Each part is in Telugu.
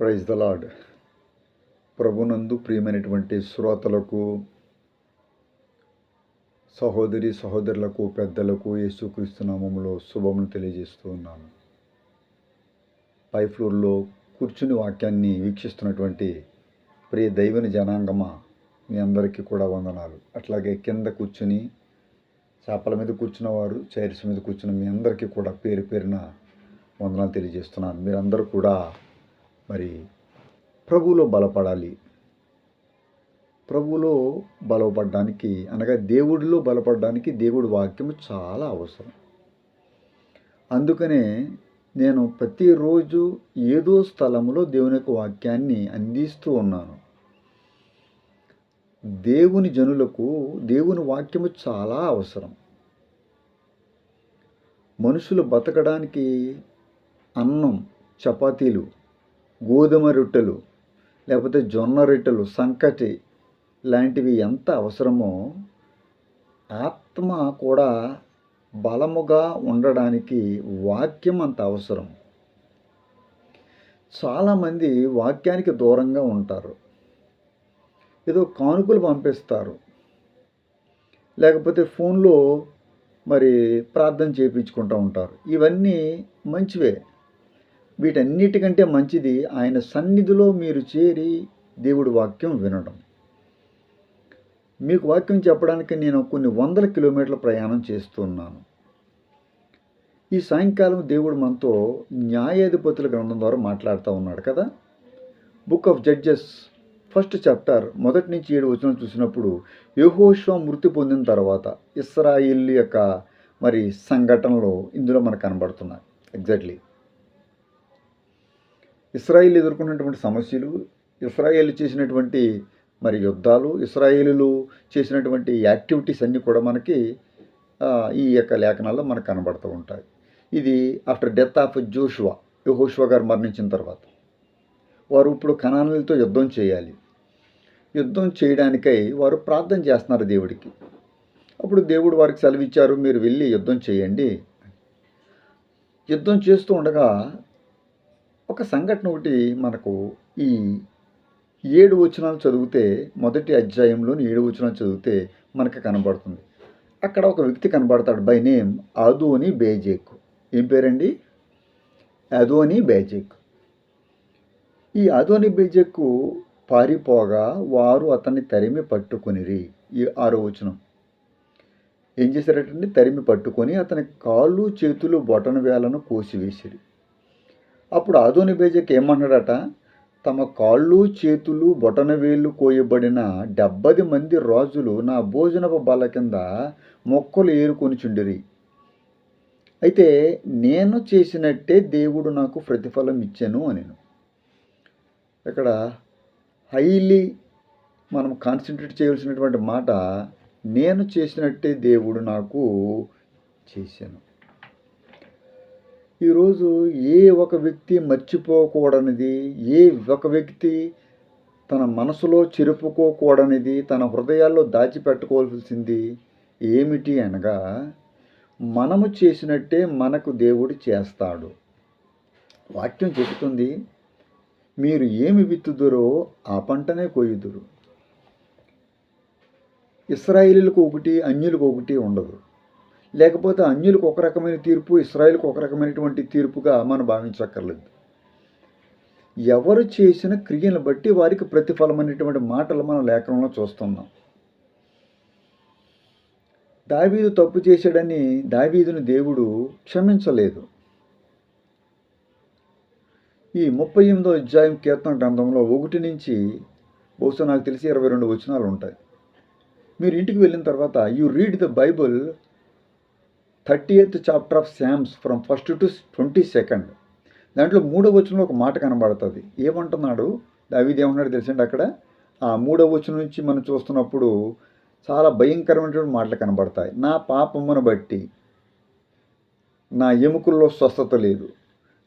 ప్రైజ్ ద లాడ్ ప్రభునందు ప్రియమైనటువంటి శ్రోతలకు సహోదరి సహోదరులకు పెద్దలకు యేసుక్రీస్తు నామములో శుభములు తెలియజేస్తూ ఉన్నాను. పై ఫ్లోర్లో కూర్చుని వాక్యాన్ని వీక్షిస్తున్నటువంటి ప్రియ దైవని జనాంగమా మీ అందరికీ కూడా వందనాలు. అట్లాగే కింద కూర్చుని చేపల మీద కూర్చున్న వారు చైర్స్ మీద కూర్చున్న మీ అందరికీ కూడా పేరు పేరున వందనాలు తెలియజేస్తున్నాను. మీరందరూ కూడా మరి ప్రభువులో బలపడాలి. ప్రభువులో బలపడడానికి అనగా దేవుడిలో బలపడడానికి దేవుడి వాక్యము చాలా అవసరం. అందుకనే నేను ప్రతిరోజు ఏదో స్థలంలో దేవుని యొక్క వాక్యాన్ని అందిస్తూ ఉన్నాను. దేవుని జనులకు దేవుని వాక్యము చాలా అవసరం. మనుషులు బతకడానికి అన్నం చపాతీలు గోధుమ రొట్టెలు లేకపోతే జొన్న రొట్టెలు సంకటి లాంటివి ఎంత అవసరమో ఆత్మ కూడా బలముగా ఉండడానికి వాక్యం అంత అవసరం. చాలామంది వాక్యానికి దూరంగా ఉంటారు. ఏదో కానుకలు పంపిస్తారు. లేకపోతే ఫోన్లో మరి ప్రార్థన చేయించుకుంటూ ఉంటారు. ఇవన్నీ మంచివే. వీటన్నిటికంటే మంచిది ఆయన సన్నిధిలో మీరు చేరి దేవుడి వాక్యం వినడం. మీకు వాక్యం చెప్పడానికి నేను కొన్ని వందల కిలోమీటర్ల ప్రయాణం చేస్తున్నాను. ఈ సాయంకాలం దేవుడు మనతో న్యాయాధిపతుల గ్రంథం ద్వారా మాట్లాడుతూ ఉన్నాడు కదా? Book of Judges first chapter మొదటి నుంచి ఏడు వచనం చూసినప్పుడు యహోశ్వ మృతి పొందిన తర్వాత ఇస్రాయిల్ యొక్క మరి సంఘటనలు ఇందులో మనకు కనబడుతున్నాయి. ఎగ్జాక్ట్లీ ఇస్రాయిల్ ఎదుర్కొన్నటువంటి సమస్యలు ఇస్రాయేల్ చేసినటువంటి మరి యుద్ధాలు ఇస్రాయేలీలు చేసినటువంటి యాక్టివిటీస్ అన్నీ కూడా మనకి ఈ యొక్క లేఖనాల్లో మనకు కనబడుతూ ఉంటాయి. ఇది ఆఫ్టర్ డెత్ ఆఫ్ జోషువా యహోషువా గారు మరణించిన తర్వాత. వారు ఇప్పుడు కణాలతో యుద్ధం చేయాలి. యుద్ధం చేయడానికై వారు ప్రార్థన చేస్తున్నారు దేవుడికి. అప్పుడు దేవుడు వారికి సెలవిచ్చారు మీరు వెళ్ళి యుద్ధం చేయండి. యుద్ధం చేస్తూ ఉండగా ఒక సంఘటన ఒకటి మనకు ఈ ఏడు వచనాలు చదివితే మొదటి అధ్యాయంలోని ఏడు వచనాలు చదివితే మనకు కనబడుతుంది. అక్కడ ఒక వ్యక్తి కనబడతాడు బై నేమ్ అదోని బేజేక్. ఏం పేరండి? అదోని బేజేక్. ఈ అదోని బేజెక్కు పారిపోగా వారు అతన్ని తరిమి పట్టుకునిరి. ఈ ఆరో వచనం. ఏం చేశారటండి? తరిమి పట్టుకొని అతని కాళ్ళు చేతులు బొటన వేలను కోసివేసిరి. అప్పుడు ఆదోని బేజక్ ఏమన్నాడట? తమ కాళ్ళు చేతులు బొటన వేళ్ళు కోయబడిన డెబ్బది మంది రాజులు నా భోజనపు బల కింద మొక్కలు ఏరుకొని చుండిరి అయితే నేను చేసినట్టే దేవుడు నాకు ప్రతిఫలం ఇచ్చాను నేను ఇక్కడ హైలీ మనం కాన్సన్ట్రేట్ చేయాల్సినటువంటి మాట నేను చేసినట్టే దేవుడు నాకు చేశాను. ఈరోజు ఏ ఒక వ్యక్తి మర్చిపోకూడనిది ఏ ఒక వ్యక్తి తన మనసులో చెరుపుకోకూడనిది తన హృదయాల్లో దాచిపెట్టుకోవాల్సింది ఏమిటి అనగా మనము చేసినట్టే మనకు దేవుడు చేస్తాడు. వాక్యం చెబుతుంది మీరు ఏమి విత్తుదురో ఆ పంటనే కొయ్యుదురు. ఇస్రాయిలీలకు ఒకటి అన్యులకు ఒకటి ఉండదు. లేకపోతే అన్యులకు ఒక రకమైన తీర్పు ఇస్రాయిల్కు ఒక రకమైనటువంటి తీర్పుగా మనం భావించక్కర్లేదు. ఎవరు చేసిన క్రియను బట్టి వారికి ప్రతిఫలం అనేటువంటి మాటలు మనం లేఖనంలో చూస్తున్నాం. దావీదు తప్పు చేశాడని దావీదును దేవుడు క్షమించలేదు. ఈ ముప్పై ఎనిమిదో అధ్యాయం కీర్తన గ్రంథంలో ఒకటి నుంచి బహుశా నాకు తెలిసి ఇరవై రెండు వచనాలు ఉంటాయి. మీరు ఇంటికి వెళ్ళిన తర్వాత you read the Bible thirty eighth chapter of Psalms from first to twenty second దాంట్లో మూడో వచనంలో ఒక మాట కనబడుతుంది. ఏమంటున్నాడు? దావిది ఏమన్నాడు తెలిసండి అక్కడ? ఆ మూడో వచనం నుంచి మనం చూస్తున్నప్పుడు చాలా భయంకరమైనటువంటి మాటలు కనబడతాయి. నా పాపమును బట్టి నా ఎముకల్లో స్వస్థత లేదు.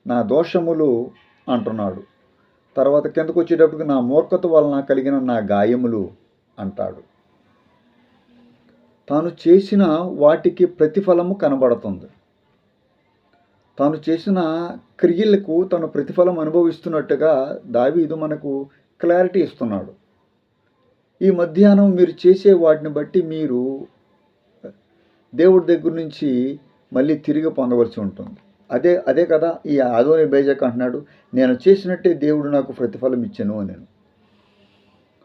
నా దోషములు అంటున్నాడు. తర్వాత కిందకు వచ్చేటప్పటికి నా మూర్ఖత వలన కలిగిన నా గాయములు అంటాడు. తాను చేసిన వాటికి ప్రతిఫలము కనబడుతుంది. తాను చేసిన క్రియలకు తను ప్రతిఫలం అనుభవిస్తున్నట్టుగా దావీదు మనకు క్లారిటీ ఇస్తున్నాడు. ఈ మధ్యాహ్నం మీరు చేసే వాటిని బట్టి మీరు దేవుడి దగ్గర నుంచి మళ్ళీ తిరిగి పొందవలసి ఉంటుంది. అదే అదే కదా ఈ ఆదోని బేజక్ అంటున్నాడు నేను చేసినట్టే దేవుడు నాకు ప్రతిఫలం ఇచ్చాను నేను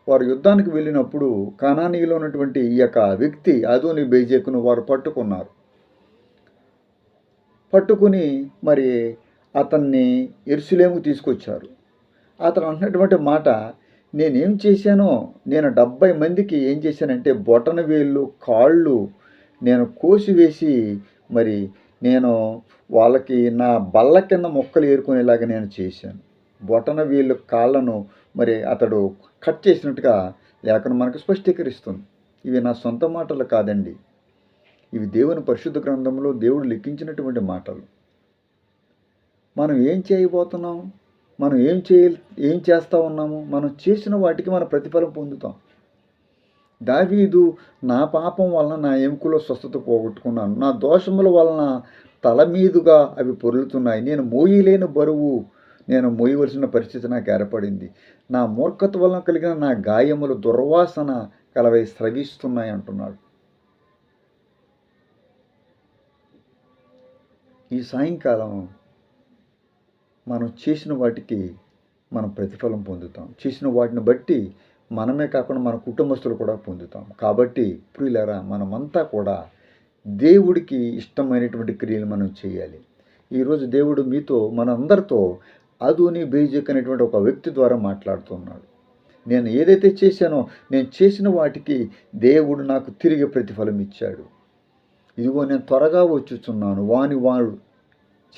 వారు యుద్ధానికి వెళ్ళినప్పుడు కానానీలో ఉన్నటువంటి ఈ యొక్క వ్యక్తి అదోని బేజెక్ను వారు పట్టుకున్నారు. పట్టుకుని మరి అతన్ని ఎరుసలేముకు తీసుకొచ్చారు. అతను అంటున్నటువంటి మాట నేనేం చేశానో నేను డెబ్బై మందికి ఏం చేశానంటే బొటన వేళ్ళు కాళ్ళు నేను కోసివేసి మరి నేను వాళ్ళకి నా బల్ల కింద మొక్కలు ఏరుకునేలాగా నేను చేశాను. బొటన వీళ్ళ కాళ్ళను మరి అతడు కట్ చేసినట్టుగా లేఖనం మనకు స్పష్టీకరిస్తుంది. ఇవి నా సొంత మాటలు కాదండి. ఇవి దేవుని పరిశుద్ధ గ్రంథంలో దేవుడు లిఖించినటువంటి మాటలు. మనం ఏం చేయబోతున్నాం? మనం ఏం చేయ ఏం చేస్తూ ఉన్నాము? మనం చేసిన వాటికి మనం ప్రతిఫలం పొందుతాం. దావీదు నా పాపం వలన నా ఎముకలో స్వస్థత పోగొట్టుకున్నాను. నా దోషముల వలన తల మీదుగా అవి పొరులుతున్నాయి. నేను మోయలేని బరువు నేను మోయవలసిన పరిస్థితి నాకు ఏర్పడింది. నా మూర్ఖత వలన కలిగిన నా గాయములు దుర్వాసన కలవై స్రవిస్తున్నాయి అంటున్నాడు. ఈ సాయంకాలం మనం చేసిన వాటికి మనం ప్రతిఫలం పొందుతాం. చేసిన వాటిని బట్టి మనమే కాకుండా మన కుటుంబస్తులు కూడా పొందుతాం. కాబట్టి ప్రియులరా మనమంతా కూడా దేవుడికి ఇష్టమైనటువంటి క్రియలు మనం చేయాలి. ఈరోజు దేవుడు మీతో మనందరితో అదోని బేజక్ అనేటువంటి ఒక వ్యక్తి ద్వారా మాట్లాడుతున్నాడు. నేను ఏదైతే చేశానో నేను చేసిన వాటికి దేవుడు నాకు తిరిగి ప్రతిఫలం ఇచ్చాడు. ఇదిగో నేను త్వరగా వచ్చుచున్నాను. వాని వాడు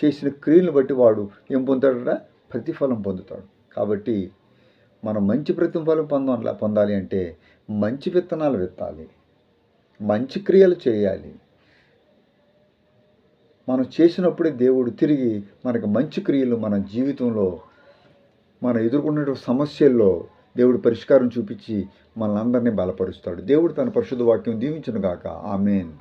చేసిన క్రియలను బట్టి వాడు ఏం పొందుతాడట? ప్రతిఫలం పొందుతాడు. కాబట్టి మనం మంచి ప్రతిఫలం పొందాలి పొందాలి అంటే మంచి విత్తనాలు విత్తాలి. మంచి క్రియలు చేయాలి. మనం చేసినప్పుడే దేవుడు తిరిగి మనకు మంచి క్రియలు మన జీవితంలో మనం ఎదుర్కొన్న సమస్యల్లో దేవుడు పరిష్కారం చూపించి మనందరినీ బలపరుస్తాడు. దేవుడు తన పరిశుద్ధ వాక్యం దీవించును గాక. ఆమెన్.